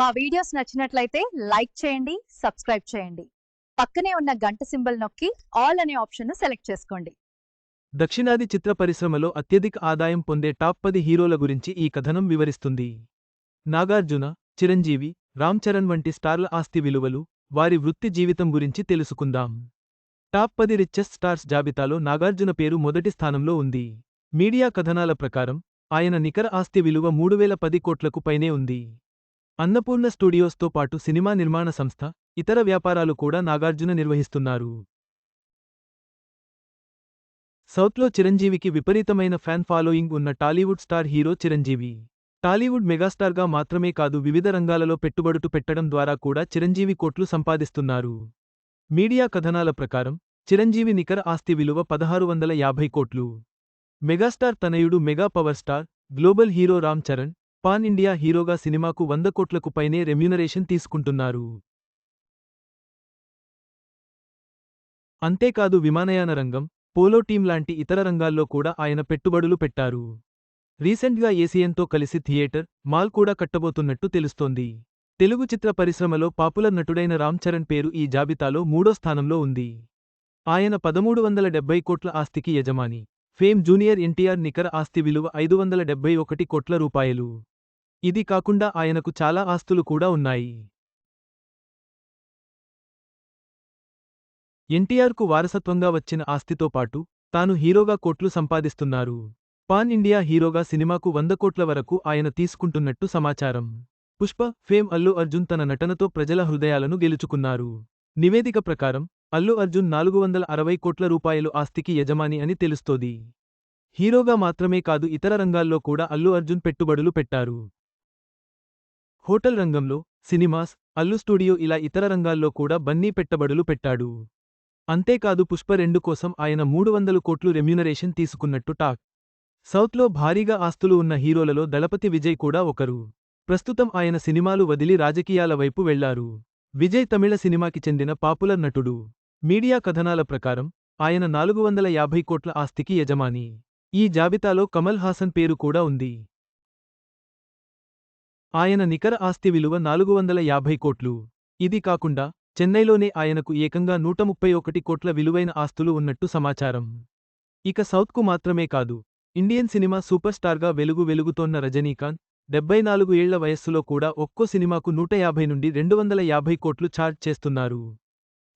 మా వీడియోస్ నచ్చినట్లయితే లైక్ చేయండి సబ్స్క్రైబ్ చేయండి. పక్కనే ఉన్న గంట సింబల్ నొక్కి ఆల్ అనే ఆప్షన్ను సెలెక్ట్ చేసుకోండి. దక్షిణాది చిత్ర పరిశ్రమలో అత్యధిక ఆదాయం పొందే టాప్ పది హీరోల గురించి ఈ కథనం వివరిస్తుంది. నాగార్జున చిరంజీవి రామ్ చరణ్ వంటి స్టార్ల ఆస్తి విలువలు వారి వృత్తి జీవితం గురించి తెలుసుకుందాం. టాప్ పది రిచెస్ట్ స్టార్స్ జాబితాలో నాగార్జున పేరు మొదటి స్థానంలో ఉంది. మీడియా కథనాల ప్రకారం ఆయన నికర ఆస్తి విలువ మూడు వేల పది కోట్లకు పైనే ఉంది. అన్నపూర్ణ స్టూడియోస్తో పాటు సినిమా నిర్మాణ సంస్థ ఇతర వ్యాపారాలు కూడా నాగార్జున నిర్వహిస్తున్నారు. సౌత్లో చిరంజీవికి విపరీతమైన ఫ్యాన్ ఫాలోయింగ్ ఉన్న Tollywood star hero Chiranjeevi. Tollywood మెగాస్టార్గా మాత్రమే కాదు వివిధ రంగాలలో పెట్టుబడుటు పెట్టడం ద్వారా కూడా చిరంజీవి కోట్లు సంపాదిస్తున్నారు. మీడియా కథనాల ప్రకారం చిరంజీవి నికర ఆస్తి విలువ పదహారు వందల యాభై కోట్లు. మెగాస్టార్ తనయుడు mega power star global hero Ram Charan pan India హీరోగా సినిమాకు వంద కోట్లకు పైనే రెమ్యూనరేషన్ తీసుకుంటున్నారు. అంతేకాదు విమానయాన రంగం పోలో టీం లాంటి ఇతర రంగాల్లో కూడా ఆయన పెట్టుబడులు పెట్టారు. రీసెంట్గా ఏసీఎన్తో కలిసి థియేటర్ మాల్ కూడా కట్టబోతున్నట్టు తెలుస్తోంది. తెలుగు చిత్ర పరిశ్రమలో పాపులర్ నటుడైన రామ్ చరణ్ పేరు ఈ జాబితాలో మూడో స్థానంలో ఉంది. ఆయన పదమూడు వందల డెబ్బై కోట్ల ఆస్తికి యజమాని. ఫేమ్ జూనియర్ ఎన్టీఆర్ నికర ఆస్తి విలువ ఐదు వందల డెబ్బై ఒకటి కోట్ల రూపాయలు. ఇది కాకుండా ఆయనకు చాలా ఆస్తులు కూడా ఉన్నాయి. ఎన్టీఆర్కు వారసత్వంగా వచ్చిన ఆస్తితో పాటు తాను హీరోగా కోట్లు సంపాదిస్తున్నారు. పాన్ ఇండియా హీరోగా సినిమాకు వంద కోట్ల వరకు ఆయన తీసుకుంటున్నట్టు సమాచారం. పుష్ప ఫేమ్ అల్లు అర్జున్ తన నటనతో ప్రజల హృదయాలను గెలుచుకున్నారు. నివేదిక ప్రకారం అల్లు అర్జున్ నాలుగు వందల అరవై కోట్ల రూపాయలు ఆస్తికి యజమాని అని తెలుస్తోంది. హీరోగా మాత్రమే కాదు ఇతర రంగాల్లో కూడా అల్లు అర్జున్ పెట్టుబడులు పెట్టారు. హోటల్ రంగంలో సినిమాస్ అల్లు స్టూడియో ఇలా ఇతర రంగాల్లో కూడా బన్నీ పెట్టబడులు పెట్టాడు. అంతేకాదు పుష్ప రెండు కోసం ఆయన మూడు వందలు కోట్లు రెమ్యూనరేషన్ తీసుకున్నట్టు టాక్. సౌత్లో భారీగా ఆస్తులు ఉన్న హీరోలలో దళపతి విజయ్ కూడా ఒకరు. ప్రస్తుతం ఆయన సినిమాలు వదిలి రాజకీయాల వైపు వెళ్ళారు. విజయ్ తమిళ సినిమాకి చెందిన పాపులర్ నటుడు. మీడియా కథనాల ప్రకారం ఆయన నాలుగు వందల యాభై కోట్ల ఆస్తికి యజమాని. ఈ జాబితాలో కమల్ హాసన్ పేరు కూడా ఉంది. ఆయన నికర ఆస్తి విలువ నాలుగు వందల యాభై కోట్లు. ఇది కాకుండా చెన్నైలోనే ఆయనకు ఏకంగా నూట ముప్పై ఒకటి కోట్ల విలువైన ఆస్తులు ఉన్నట్టు సమాచారం. ఇక సౌత్కు మాత్రమే కాదు ఇండియన్ సినిమా సూపర్ స్టార్గా వెలుగు వెలుగుతోన్న రజనీకాంత్ డెబ్బై నాలుగు ఏళ్ళ వయస్సులో కూడా ఒక్కో సినిమాకు నూట యాభై నుండి రెండు వందల యాభై కోట్లు ఛార్జ్ చేస్తున్నారు.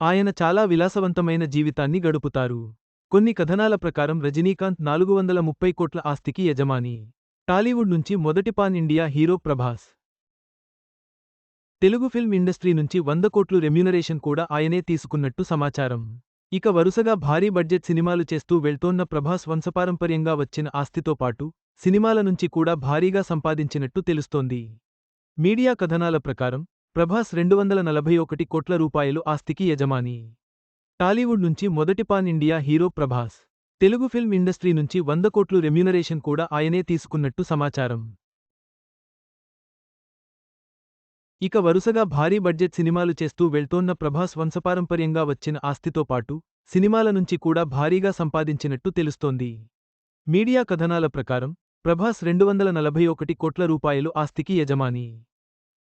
ఆయన చాలా విలాసవంతమైన జీవితాన్ని గడుపుతారు. కొన్ని కథనాల ప్రకారం రజనీకాంత్ నాలుగు వందల ముప్పై కోట్ల ఆస్తికి యజమాని. టాలీవుడ్ నుంచి మొదటి pan India hero Prabhas. Telugu film industry నుంచి వంద కోట్లు రెమ్యూనరేషన్ కూడా ఆయనే తీసుకున్నట్టు సమాచారం. ఇక వరుసగా భారీ బడ్జెట్ సినిమాలు చేస్తూ వెళ్తోన్న ప్రభాస్ వంశపారంపర్యంగా వచ్చిన ఆస్తితో పాటు సినిమాల నుంచి కూడా భారీగా సంపాదించినట్టు తెలుస్తోంది. మీడియా కథనాల ప్రకారం ప్రభాస్ రెండు వందల నలభై ఒకటి కోట్ల రూపాయలు ఆస్తికి యజమాని. టాలీవుడ్ నుంచి మొదటి pan India hero Prabhas. Telugu film industry నుంచి వంద కోట్లు రెమ్యూనరేషన్ కూడా ఆయనే తీసుకున్నట్టు సమాచారం. ఇక వరుసగా భారీ బడ్జెట్ సినిమాలు చేస్తూ వెళ్తోన్న ప్రభాస్ వంశపారంపర్యంగా వచ్చిన ఆస్తితో పాటు సినిమాల నుంచి కూడా భారీగా సంపాదించినట్టు తెలుస్తోంది. మీడియా కథనాల ప్రకారం ప్రభాస్ రెండు వందల నలభై ఒకటి కోట్ల రూపాయలు ఆస్తికి యజమాని.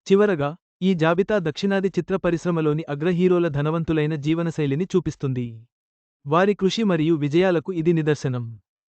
చివరగా ఈ జాబితా దక్షిణాది చిత్ర పరిశ్రమలోని అగ్రహీరోల ధనవంతులైన జీవనశైలిని చూపిస్తుంది. వారి కృషి మరియు విజయాలకు ఇది నిదర్శనం.